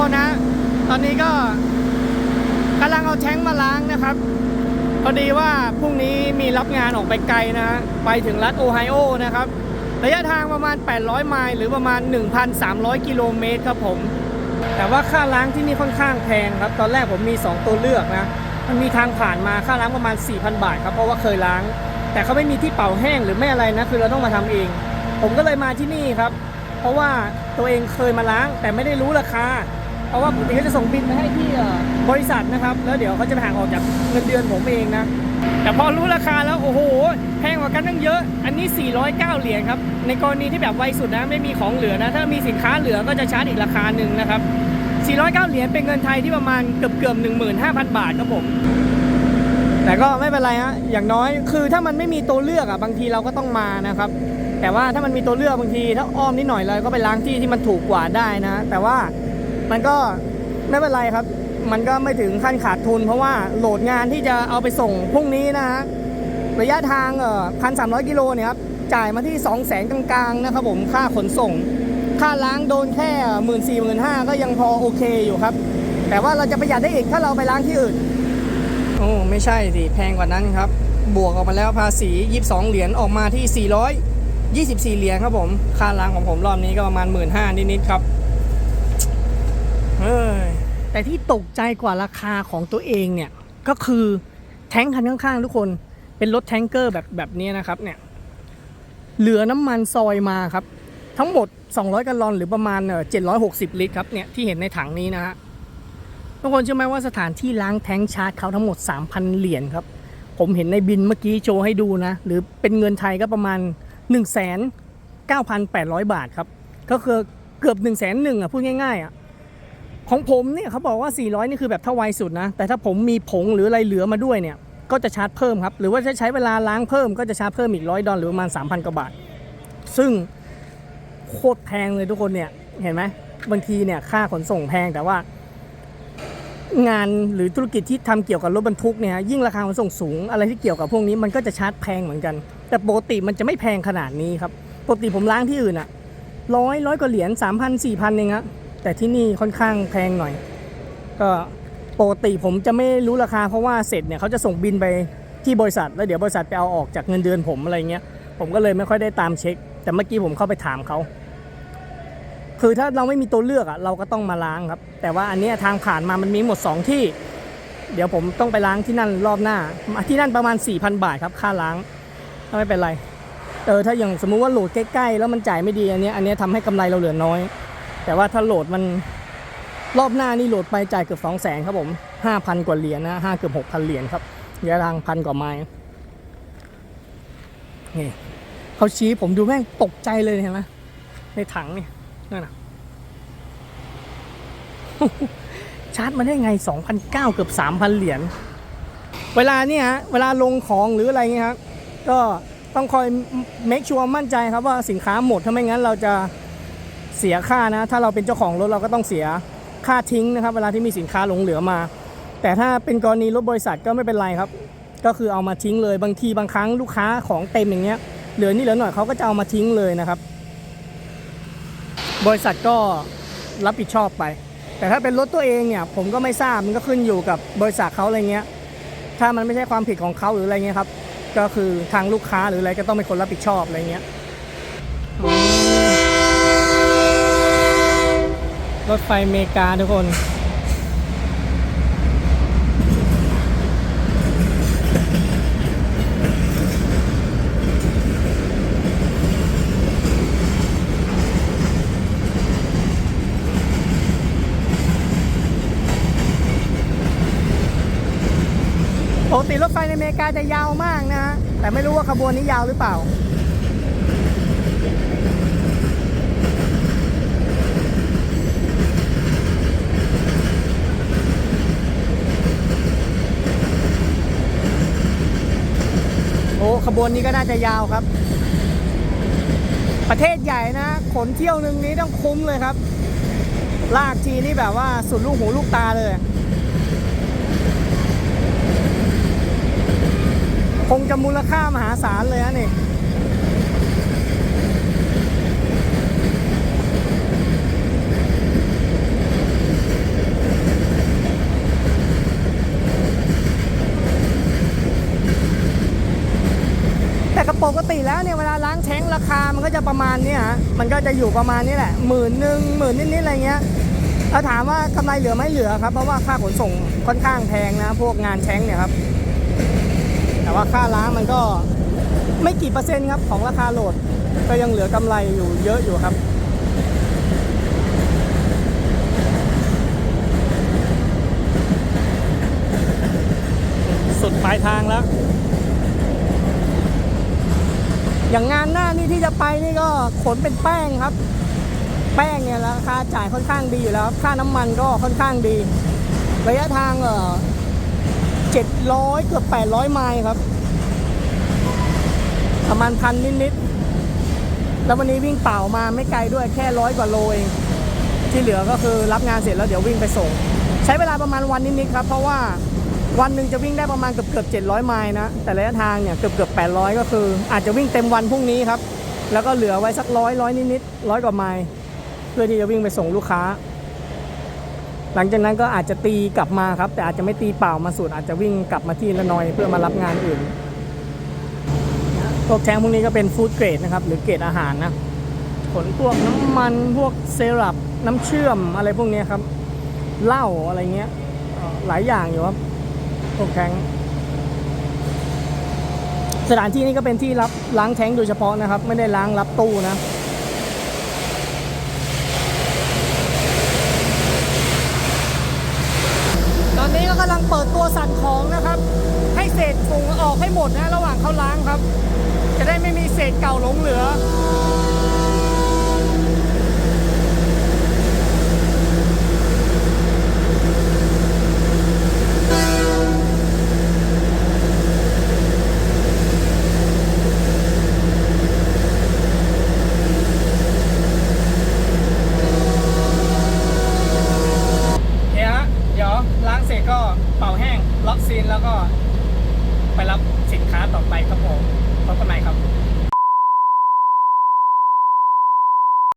คนนะ ตอนนี้ก็กำลังเอาแท้งมาล้างนะครับ พอดีว่าพรุ่งนี้มีรับงานออกไปไกลนะ ไปถึงรัฐโอไฮโอนะครับ ระยะทางประมาณ 800 ไมล์หรือประมาณ 1,300 กิโลเมตรครับผม แต่ว่าค่าล้างที่นี่ค่อนข้างแพงครับ ตอนแรกผมมี 2 ตัวเลือกนะ มันมีทางผ่านมาค่าล้างประมาณ 4,000 บาทครับ เพราะว่าเคยล้าง แต่เขาไม่มีที่เป่าแห้งหรือไม่อะไรนะ คือเราต้องมาทำเอง ผมก็เลยมาที่นี่ครับ เพราะว่าตัวเองเคยมาล้างแต่ไม่ได้รู้ราคา เพราะว่าปกติเขาจะส่งบินมาให้ที่บริษัทนะครับ แล้วเดี๋ยวเขาจะไปหักออกจากเงินเดือนผมเองนะ แต่พอรู้ราคาแล้วโอ้โหแพงกว่ากันตั้งเยอะ อันนี้ 409 เหรียญครับ ในกรณีที่แบบไวสุดนะไม่มีของเหลือนะ ถ้ามีสินค้าเหลือก็จะชาร์จอีกราคาหนึ่งนะครับ 409 เหรียญเป็นเงินไทยที่ประมาณเกือบเกือบ15,000 บาทครับผมแต่ก็ไม่เป็นไรฮะ อย่างน้อยคือถ้ามันไม่มีตัวเลือกอะบางทีเราก็ต้องมานะครับ แต่ว่าถ้ามันมีตัวเลือกบางที ถ้าอ้อมนิดหน่อยเราก็ไปล้างที่ที่มันถูกกว่าได้นะ แต่ว่า มันก็ไม่เป็นไรครับ มันก็ไม่ถึงขั้นขาดทุน เพราะว่าโหลดงานที่จะเอาไปส่งพรุ่งนี้นะฮะระยะทางเอ่อพันสามร้อยกิโลเนี่ยครับจ่ายมาที่2 0 0แสนกลางๆนะครับผมค่าขนส่ง ค่าล้างโดนแค่หมื่นสี่หมื่นห้าก็ยังพอโอเคอยู่ครับ แต่ว่าเราจะประหยัดได้อีกถ้าเราไปล้างที่อื่นโอ้ไม่ใช่สิแพงกว่านั้นครับ บวกออกมาแล้วภาษี 22 เหรียญออกมาที่ 424 เหรียญครับผม ค่าล้างของผมรอบนี้ก็ประมาณ 1 5ื่นนิดๆครับ แต่ที่ตกใจกว่าราคาของตัวเองเนี่ย ก็คือแท้งคันข้างๆ ทุกคนเป็นรถแทงเกอร์แบบแบบนี้นะครับเนี่ยเหลือน้ำมันซอยมาครับ ทั้งหมด 200 กัลลอนหรือประมาณเจ็ดร้อ่อ760ลิตรครับเนี่ยที่เห็นในถังนี้นะฮะทุกคนเชื่อไหมว่าสถานที่ล้างแท้งชาร์จเขาทั้งหมด 3,000 เหรียญครับ ผมเห็นในบินเมื่อกี้โชว์ให้ดูนะ หรือเป็นเงินไทยก็ประมาณ 1 9 8 0 0 บาทครับ ก็คือเกือบ 1 0 0 0 0แสนหนึ่งอะพูดง่ายๆอะ ของผมเนี่ยเขาบอกว่า 400 นี่คือแบบถ้าไวสุดนะ แต่ถ้าผมมีผงหรืออะไรเหลือมาด้วยเนี่ย ก็จะชาร์จเพิ่มครับ หรือว่าจะใช้เวลาล้างเพิ่มก็จะชาร์จเพิ่มอีกร้อยดอลหรือประมาณ 3,000 กว่าบาท ซึ่งโคตรแพงเลยทุกคนเนี่ย เห็นไหมบางทีเนี่ยค่าขนส่งแพงแต่ว่า งานหรือธุรกิจที่ทำเกี่ยวกับรถบรรทุกเนี่ยยิ่งราคาขนส่งสูงอะไรที่เกี่ยวกับพวกนี้มันก็จะชาร์จแพงเหมือนกัน แต่ปกติมันจะไม่แพงขนาดนี้ครับปกติผมล้างที่อื่นอะร้อยร้อยกว่าเหรียญสามพันสี่พันเองอะ แต่ที่นี่ค่อนข้างแพงหน่อย ก็ปกติผมจะไม่รู้ราคาเพราะว่าเสร็จเนี่ยเขาจะส่งบินไปที่บริษัท แล้วเดี๋ยวบริษัทไปเอาออกจากเงินเดือนผมอะไรเงี้ย ผมก็เลยไม่ค่อยได้ตามเช็ค แต่เมื่อกี้ผมเข้าไปถามเขาคือถ้าเราไม่มีตัวเลือกอะเราก็ต้องมาล้างครับ แต่ว่าอันนี้ทางผ่านมามันมีหมด 2 ที่ เดี๋ยวผมต้องไปล้างที่นั่นรอบหน้า ที่นั่นประมาณ 4,000 บาทครับค่าล้างไม่เป็นไรเออถ้าอย่างสมมุติว่าโหลดใกล้ๆแล้วมันจ่ายไม่ดีอันนี้อันนี้ทำให้กำไรเราเหลือน้อย แต่ว่าถ้าโหลดมันรอบหน้านี่โหลดไปจ่ายเกือบ2 0 0 0 0 0ครับผม5,000กว่าเหรียญนะห้าเกือบ6,000เหรียญครับระยะทางพันกว่าไมล์นี่เขาชี้ผมดูแม่งตกใจเลยเห็นไหมในถังนี่นั่นนะชาร์จมาได้ไง2,900เกือบ3,000 เหรียญ เวลาเนี่ยฮะ เวลาลงของหรืออะไรเงี้ยครับ ก็ต้องคอย make sure มั่นใจครับว่าสินค้าหมด ถ้าไม่งั้นเราจะ เสียค่านะ ถ้าเราเป็นเจ้าของรถเราก็ต้องเสียค่าทิ้งนะครับ เวลาที่มีสินค้าหลงเหลือมา แต่ถ้าเป็นกรณีรถบริษัทก็ไม่เป็นไรครับ ก็คือเอามาทิ้งเลยบางทีบางครั้งลูกค้าของเต็มอย่างเงี้ยเหลือนี่เหลือหน่อยเขาก็จะเอามาทิ้งเลยนะครับ บริษัทก็รับผิดชอบไป แต่ถ้าเป็นรถตัวเองเนี่ย ผมก็ไม่ทราบมันก็ขึ้นอยู่กับบริษัทเขาอะไรเงี้ย ถ้ามันไม่ใช่ความผิดของเขาหรืออะไรเงี้ยครับ ก็คือทางลูกค้าหรืออะไรก็ต้องเป็นคนรับผิดชอบอะไรเงี้ย รถไฟเมกาทุกคนปกติรถไฟในอเมริกาจะยาวมากนะฮะแต่ไม่รู้ว่าขบวนนี้ยาวหรือเปล่า บวนนี้ก็น่าจะยาวครับ ประเทศใหญ่นะ ขนเที่ยวหนึ่งนี้ต้องคุ้มเลยครับ ลากทีนี่แบบว่าสุดลูกหูลูกตาเลย คงจะมูลค่ามหาศาลเลยนะนี่ แต่ปกติแล้วเนี่ยเวลาล้างแท้งราคามันก็จะประมาณเนี้ยฮะมันก็จะอยู่ประมาณนี้แหละหมื่นหนึ่งหมื่นนิดๆอะไรเงี้ยถ้าถามว่ากำไรเหลือไหมเหลือครับเพราะว่าค่าขนส่งค่อนข้างแพงนะ พวกงานแท้งเนี่ยครับ แต่ว่าค่าล้างมันก็ไม่กี่เปอร์เซ็นต์ครับของราคาโหลด ก็ยังเหลือกำไรอยู่เยอะอยู่ครับสุดปลายทางแล้ว อย่างงานหน้านี่ที่จะไปนี่ก็ขนเป็นแป้งครับ แป้งเนี่ยราคาจ่ายค่อนข้างดีอยู่แล้วค่าน้ำมันก็ค่อนข้างดี ระยะทางเออเจ็ดร้อยเกือบแปดร้อยไมล์ครับ ประมาณพันนิดๆแล้ววันนี้วิ่งเปล่ามาไม่ไกลด้วยแค่ร้อยกว่าโลเองที่เหลือก็คือรับงานเสร็จแล้วเดี๋ยววิ่งไปส่ง ใช้เวลาประมาณวันนิดๆครับ เพราะว่า วันหนึ่งจะวิ่งได้ประมาณเกือบเกือบเจ็ดร้อยไมล์นะ แต่ระยะทางเนี่ยเกือบเกือบแปดร้อยก็คือ อาจจะวิ่งเต็มวันพรุ่งนี้ครับ แล้วก็เหลือไว้สักร้อยร้อยนิดๆร้อยกว่าไมล์เพื่อที่จะวิ่งไปส่งลูกค้า หลังจากนั้นก็อาจจะตีกลับมาครับ แต่อาจจะไม่ตีเปล่ามาสุด อาจจะวิ่งกลับมาที่ละนอยเพื่อมารับงานอื่นพวกแท้งพวกนี้ก็เป็นฟู้ดเกรดนะครับ หรือเกรดอาหารนะผลพวกน้ำมันพวกเซรั่มน้ำเชื่อมอะไรพวกนี้ครับเหล้าอะไรเงี้ยหลายอย่างอยู่ครับ พวกแท้งสถานที่นี้ก็เป็นที่รับล้างแท้งโดยเฉพาะนะครับ ไม่ได้ล้างรับตู้นะตอนนี้ก็กำลังเปิดตัวสั่นของนะครับ ให้เศษฝุ่นออกให้หมดนะ ระหว่างเขาล้างครับ จะได้ไม่มีเศษเก่าหลงเหลือ